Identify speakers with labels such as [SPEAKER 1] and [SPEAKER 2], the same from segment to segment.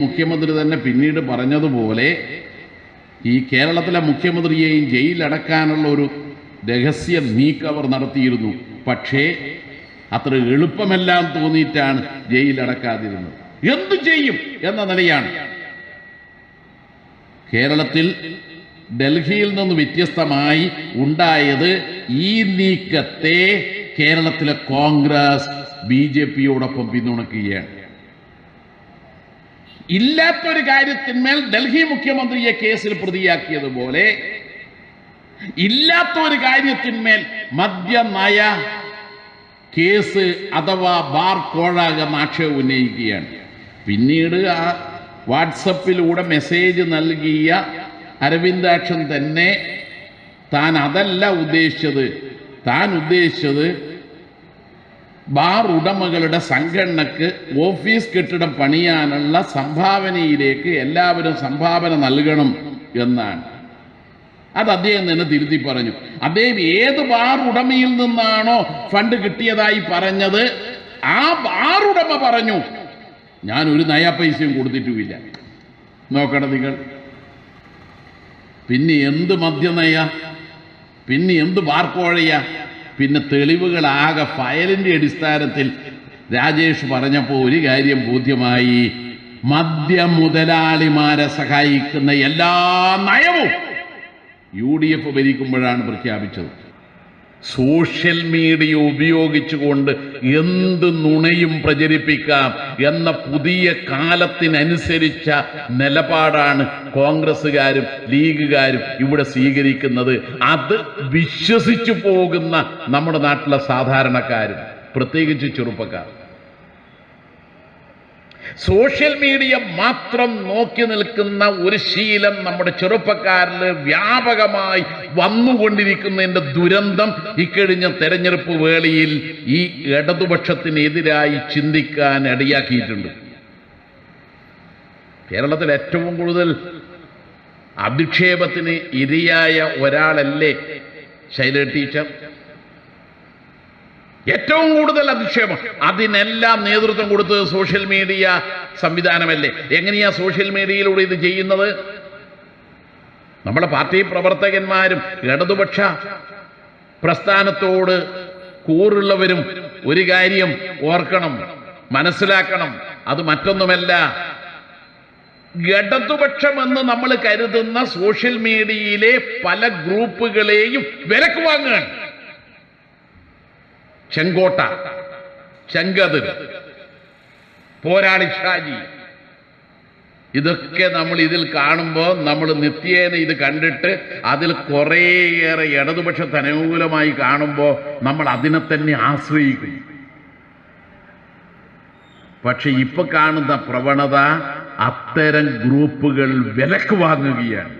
[SPEAKER 1] മുഖ്യമന്ത്രി തന്നെ പിന്നീട് പറഞ്ഞതുപോലെ ഈ കേരളത്തിലെ മുഖ്യമന്ത്രിയെയും ജയിലടക്കാനുള്ള ഒരു രഹസ്യ നീക്കം അവർ നടത്തിയിരുന്നു. പക്ഷേ അത്ര എളുപ്പമെല്ലാം തോന്നിയിട്ടാണ് ജയിലടക്കാതിരുന്നത്. എന്തു ചെയ്യും എന്ന നിലയാണ്. കേരളത്തിൽ ഡൽഹിയിൽ നിന്ന് വ്യത്യസ്തമായി ഉണ്ടായത് ഈ നീക്കത്തെ കേരളത്തിലെ കോൺഗ്രസ് ബി ജെ പിയോടൊപ്പം പിന്തുണയ്ക്കുകയാണ് ഇല്ലാത്തൊരു കാര്യത്തിന്മേൽ ഡൽഹി മുഖ്യമന്ത്രിയെ കേസിൽ പ്രതിയാക്കിയതുപോലെ ഇല്ലാത്ത ഒരു കാര്യത്തിന്മേൽ മദ്യനയ കേസ് അഥവാ ബാർ കോഴാകുന്ന ആക്ഷേപം ഉന്നയിക്കുകയാണ്. പിന്നീട് ആ വാട്സപ്പിലൂടെ മെസ്സേജ് നൽകിയ അരവിന്ദാക്ഷൻ തന്നെ താൻ അതല്ല ഉദ്ദേശിച്ചത്. താൻ ഉദ്ദേശിച്ചത് ബാർ ഉടമകളുടെ സംഘടനക്ക് ഓഫീസ് കെട്ടിടം പണിയാനുള്ള സംഭാവനയിലേക്ക് എല്ലാവരും സംഭാവന നൽകണം എന്നാണ്. അത് അദ്ദേഹം തന്നെ തിരുത്തി പറഞ്ഞു. അദ്ദേഹം ഏത് ബാർ ഉടമയിൽ നിന്നാണോ ഫണ്ട് കിട്ടിയതായി പറഞ്ഞത് ആ ബാർ ഉടമ പറഞ്ഞു ഞാൻ ഒരു നയാ പൈസയും കൊടുത്തിട്ടുമില്ല. നോക്കണം നിങ്ങൾ. പിന്നെ എന്ത് മദ്യനയ? പിന്നെ എന്ത് ബാർക്കോഴയ പിന്നെ തെളിവുകളാകെ ഫയലിന്റെ അടിസ്ഥാനത്തിൽ രാജേഷ് പറഞ്ഞപ്പോൾ ഒരു കാര്യം ബോധ്യമായി. മദ്യ മുതലാളിമാരെ സഹായിക്കുന്ന എല്ലാ നയവും യു ഡി എഫ് ഭരിക്കുമ്പോഴാണ് പ്രഖ്യാപിച്ചത്. സോഷ്യൽ മീഡിയ ഉപയോഗിച്ചുകൊണ്ട് എന്ത് നുണയും പ്രചരിപ്പിക്കാം എന്ന പുതിയ കാലത്തിനനുസരിച്ച നിലപാടാണ് കോൺഗ്രസ്സുകാരും ലീഗുകാരും ഇവിടെ സ്വീകരിക്കുന്നത്. അത് വിശ്വസിച്ചു പോകുന്ന നമ്മുടെ നാട്ടിലെ സാധാരണക്കാരും പ്രത്യേകിച്ച് ചെറുപ്പക്കാർ. സോഷ്യൽ മീഡിയ മാത്രം നോക്കി നിൽക്കുന്ന ഒരു ശീലം നമ്മുടെ ചെറുപ്പക്കാരിൽ വ്യാപകമായി വന്നുകൊണ്ടിരിക്കുന്നതിന്റെ ദുരന്തം ഇക്കഴിഞ്ഞ തെരഞ്ഞെടുപ്പ് വേളയിൽ ഈ ഇടതുപക്ഷത്തിനെതിരായി ചിന്തിക്കാൻ ഇടയാക്കിയിട്ടുണ്ട്. കേരളത്തിൽ ഏറ്റവും കൂടുതൽ അധിക്ഷേപത്തിന് ഇരയായ ഒരാളല്ലേ ശൈല ടീച്ചർ? ഏറ്റവും കൂടുതൽ അധിക്ഷേപം. അതിനെല്ലാം നേതൃത്വം കൊടുത്തത് സോഷ്യൽ മീഡിയ സംവിധാനമല്ലേ? എങ്ങനെയാ സോഷ്യൽ മീഡിയയിലൂടെ ഇത് ചെയ്യുന്നത്? നമ്മുടെ പാർട്ടി പ്രവർത്തകന്മാരും ഇടതുപക്ഷ പ്രസ്ഥാനത്തോട് കൂറുള്ളവരും ഒരു കാര്യം ഓർക്കണം മനസ്സിലാക്കണം. അത് മറ്റൊന്നുമല്ല. ഘടതുപക്ഷം ഇടതുപക്ഷമെന്ന് നമ്മൾ കരുതുന്ന സോഷ്യൽ മീഡിയയിലെ പല ഗ്രൂപ്പുകളെയും വിലക്ക് വാങ്ങുകയാണ്. ചെങ്കോട്ട ചെങ്കതിർ പോരാളി ഷാജി. ഇതൊക്കെ നമ്മൾ ഇതിൽ കാണുമ്പോൾ നമ്മൾ നിത്യേന ഇത് കണ്ടിട്ട് അതിൽ കുറേയേറെ ഇടതുപക്ഷ അനുകൂലമായി കാണുമ്പോൾ നമ്മൾ അതിനെ തന്നെ ആശ്രയിക്കും. പക്ഷെ ഇപ്പൊ കാണുന്ന പ്രവണത അത്തരം ഗ്രൂപ്പുകൾ വിലക്ക് വാങ്ങുകയാണ്.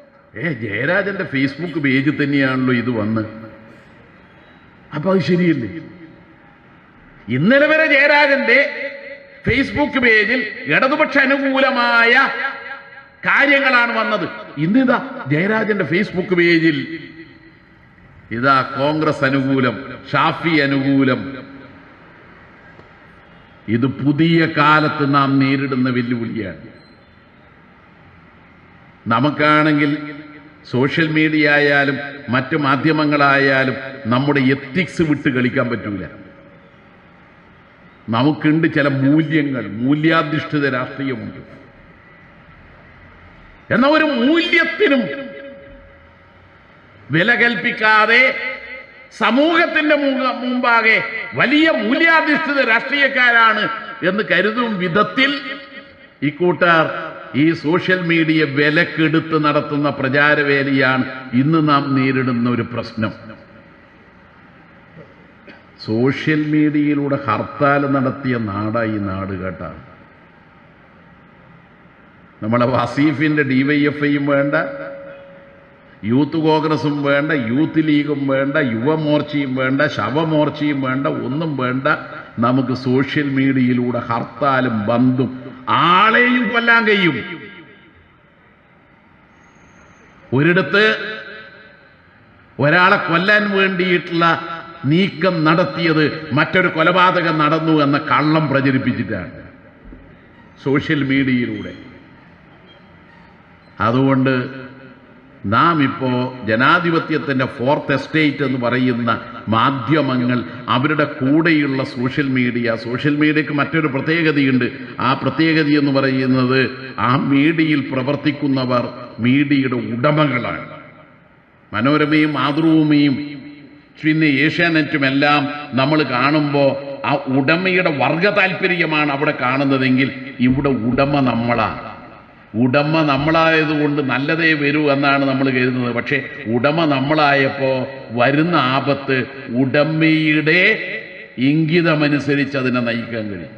[SPEAKER 1] ഏ ജയരാജന്റെ ഫേസ്ബുക്ക് പേജ് തന്നെയാണല്ലോ ഇത് വന്ന്. അപ്പൊ അത് ശരിയല്ലേ? ഇന്നലെ വരെ ജയരാജന്റെ ഫേസ്ബുക്ക് പേജിൽ ഇടതുപക്ഷ അനുകൂലമായ കാര്യങ്ങളാണ് വന്നത്. ഇന്നിതാ ജയരാജന്റെ ഫേസ്ബുക്ക് പേജിൽ ഇതാ കോൺഗ്രസ് അനുകൂലം ഷാഫി അനുകൂലം. ഇത് പുതിയ കാലത്ത് നാം നേരിടുന്ന വെല്ലുവിളിയാണ്. നമുക്കാണെങ്കിൽ സോഷ്യൽ മീഡിയ ആയാലും മറ്റ് മാധ്യമങ്ങളായാലും നമ്മുടെ എത്തിക്സ് വിട്ട് കളിക്കാൻ പറ്റൂല. നമുക്കുണ്ട് ചില മൂല്യങ്ങൾ മൂല്യാധിഷ്ഠിത രാഷ്ട്രീയമുണ്ട്. എന്ന ഒരു മൂല്യത്തിനും വില കൽപ്പിക്കാതെ സമൂഹത്തിന്റെ മുമ്പാകെ വലിയ മൂല്യാധിഷ്ഠിത രാഷ്ട്രീയക്കാരാണ് എന്ന് കരുതും വിധത്തിൽ ഇക്കൂട്ടാർ ഈ സോഷ്യൽ മീഡിയ വിലക്കെടുത്ത് നടത്തുന്ന പ്രചാരവേലിയാണ് ഇന്ന് നാം നേരിടുന്ന ഒരു പ്രശ്നം. സോഷ്യൽ മീഡിയയിലൂടെ ഹർത്താൽ നടത്തിയ നാടായി നാട് കേട്ടാണ്. നമ്മളെ വസീഫിന്റെ ഡി വൈ എഫ് ഐയും വേണ്ട യൂത്ത് കോൺഗ്രസും വേണ്ട യൂത്ത് ലീഗും വേണ്ട യുവമോർച്ചയും വേണ്ട ശവമോർച്ചയും വേണ്ട ഒന്നും വേണ്ട. നമുക്ക് സോഷ്യൽ മീഡിയയിലൂടെ ഹർത്താലും ബന്ധും ആളെയും കൊല്ലാൻ കഴിയും. ഒരിടത്ത് ഒരാളെ കൊല്ലാൻ വേണ്ടിയിട്ടുള്ള നീക്കം നടത്തിയത് മറ്റൊരു കൊലപാതകം നടന്നു എന്ന കള്ളം പ്രചരിപ്പിച്ചിട്ടാണ് സോഷ്യൽ മീഡിയയിലൂടെ. അതുകൊണ്ട് നാം ഇപ്പോ ജനാധിപത്യത്തിന്റെ ഫോർത്ത് എസ്റ്റേറ്റ് എന്ന് പറയുന്ന മാധ്യമങ്ങൾ അവരുടെ കൂടെയുള്ള സോഷ്യൽ മീഡിയ സോഷ്യൽ മീഡിയക്ക് മറ്റൊരു പ്രത്യേകതയുണ്ട്. ആ പ്രത്യേകത എന്ന് പറയുന്നത് ആ മീഡിയയിൽ പ്രവർത്തിക്കുന്നവർ മീഡിയയുടെ ഉടമകളാണ്. മനോരമയും മാതൃഭൂമിയും പിന്നെ ഏഷ്യാനെറ്റും എല്ലാം നമ്മൾ കാണുമ്പോൾ ആ ഉടമയുടെ വർഗ താല്പര്യമാണ് അവിടെ കാണുന്നതെങ്കിൽ ഇവിടെ ഉടമ നമ്മളാണ്. ഉടമ നമ്മളായതുകൊണ്ട് നല്ലതേ വരൂ എന്നാണ് നമ്മൾ കരുതുന്നത്. പക്ഷേ ഉടമ നമ്മളായപ്പോൾ വരുന്ന ആപത്ത് ഉടമയുടെ ഇംഗിതമനുസരിച്ച് അതിനെ നയിക്കാൻ കഴിയും.